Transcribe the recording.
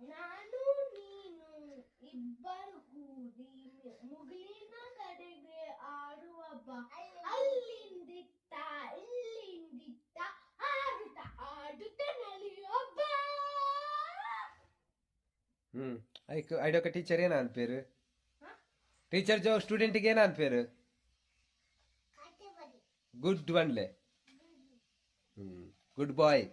ನಾನು ನೀನು ಇಬ್ಬರು ಕೂಡಿ ಮುಗಿಲಿನ ಕಡೆಗೆ ಆಡುವ ಬಾ. ಅಲ್ಲಿಂದಿತ್ತ ಇಲ್ಲಿಂದಿತ್ತ ಆಡುತ್ತ ಆಡುತ್ತ ನಲಿಯೊಬ್ಬ ಹ್ಮ್. ಐಕ ಐಡೋಕ ಟೀಚರ್ ಏನ ಅನ್ಪೇರು ಟೀಚರ್ ಜೋ ಸ್ಟೂಡೆಂಟ್ ಸ್ಟೂಡೆಂಟ್ಗೆ ಏನ ಅನ್ಪೇರು ಗುಡ್ ಒನ್ಲೆ. ಹ್ಮ್. ಗುಡ್ ಬಾಯ್.